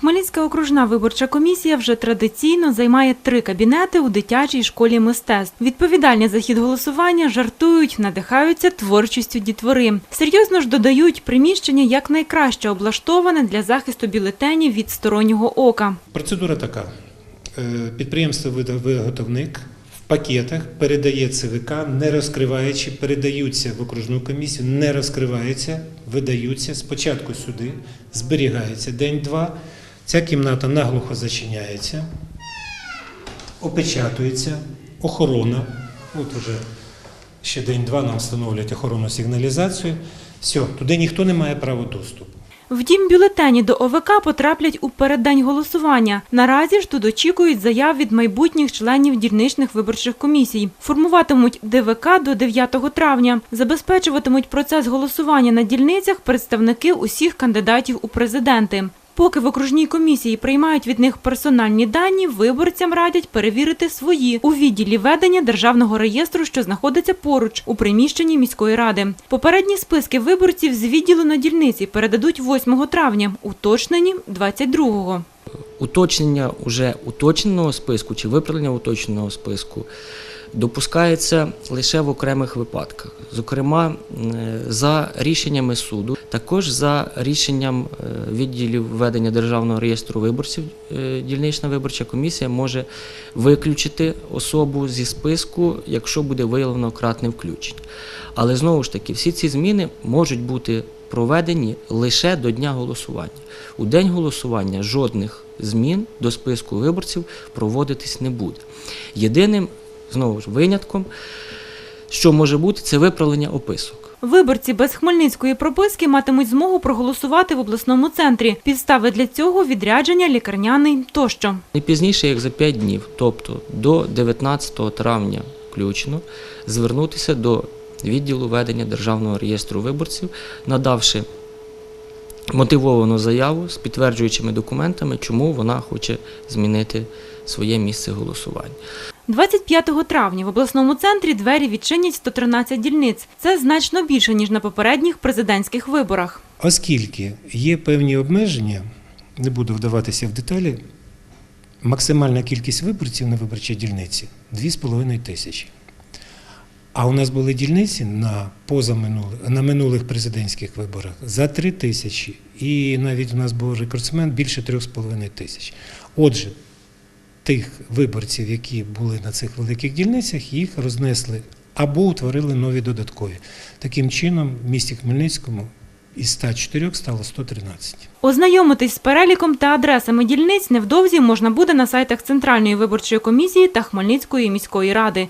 Хмельницька окружна виборча комісія вже традиційно займає три кабінети у дитячій школі мистецтв. Відповідальні за хід голосування жартують, надихаються творчістю дітвори. Серйозно ж додають приміщення якнайкраще облаштоване для захисту бюлетенів від стороннього ока. Процедура така: Е, підприємство виготовник в пакетах передає ЦВК, не розкриваючи, передаються в окружну комісію, не розкриваються, видаються спочатку сюди, зберігається день-два. Ця кімната наглухо зачиняється, опечатується, охорона. От уже ще день-два нам встановлюють охоронну сигналізацію. Все, туди ніхто не має права доступу. Втім, бюлетені до ОВК потраплять у переддень голосування. Наразі ж тут очікують заяв від майбутніх членів дільничних виборчих комісій. Формуватимуть ДВК до 9 травня. Забезпечуватимуть процес голосування на дільницях представники усіх кандидатів у президенти. Поки в окружній комісії приймають від них персональні дані, виборцям радять перевірити свої у відділі ведення державного реєстру, що знаходиться поруч у приміщенні міської ради. Попередні списки виборців з відділу на дільниці передадуть 8 травня, уточнені 22-го. уточнення уже уточненого списку чи виправлення уточненого списку допускається лише в окремих випадках. Зокрема, е, за рішеннями суду, також за рішенням е, відділів ведення державного реєстру виборців, е, дільнична виборча комісія може виключити особу зі списку, якщо буде виявлено кратне включення. Але знову ж таки, всі ці зміни можуть бути проведені лише до дня голосування. У день голосування жодних змін до списку виборців проводитись не буде. Єдиним знову ж винятком, що може бути, це виправлення описок. Виборці без хмельницької прописки матимуть змогу проголосувати в обласному центрі. Підстави для цього відрядження лікарняний тощо. Не пізніше, як за 5 днів, тобто до 19 травня включно, звернутися до відділу ведення державного реєстру виборців, надавши мотивовану заяву з підтверджуючими документами, чому вона хоче змінити своє місце голосування. 25 травня в обласному центрі двері відчинять 113 дільниць. Це значно більше ніж на попередніх президентських виборах. Оскільки є певні обмеження, не буду вдаватися в деталі, максимальна кількість виборців на виборчій дільниці 2,5 тисячі. А у нас були дільниці на позаминулих, на минулих президентських виборах за 3 тисячі. І навіть у нас був рекордсмен більше 3,5 тисяч. Отже, тих виборців, які були на цих великих дільницях, їх рознесли або утворили нові додаткові. Таким чином, в місті Хмельницькому із 104 стало 113. Ознайомитись з переліком та адресами дільниць невдовзі можна буде на сайтах Центральної виборчої комісії та Хмельницької міської ради.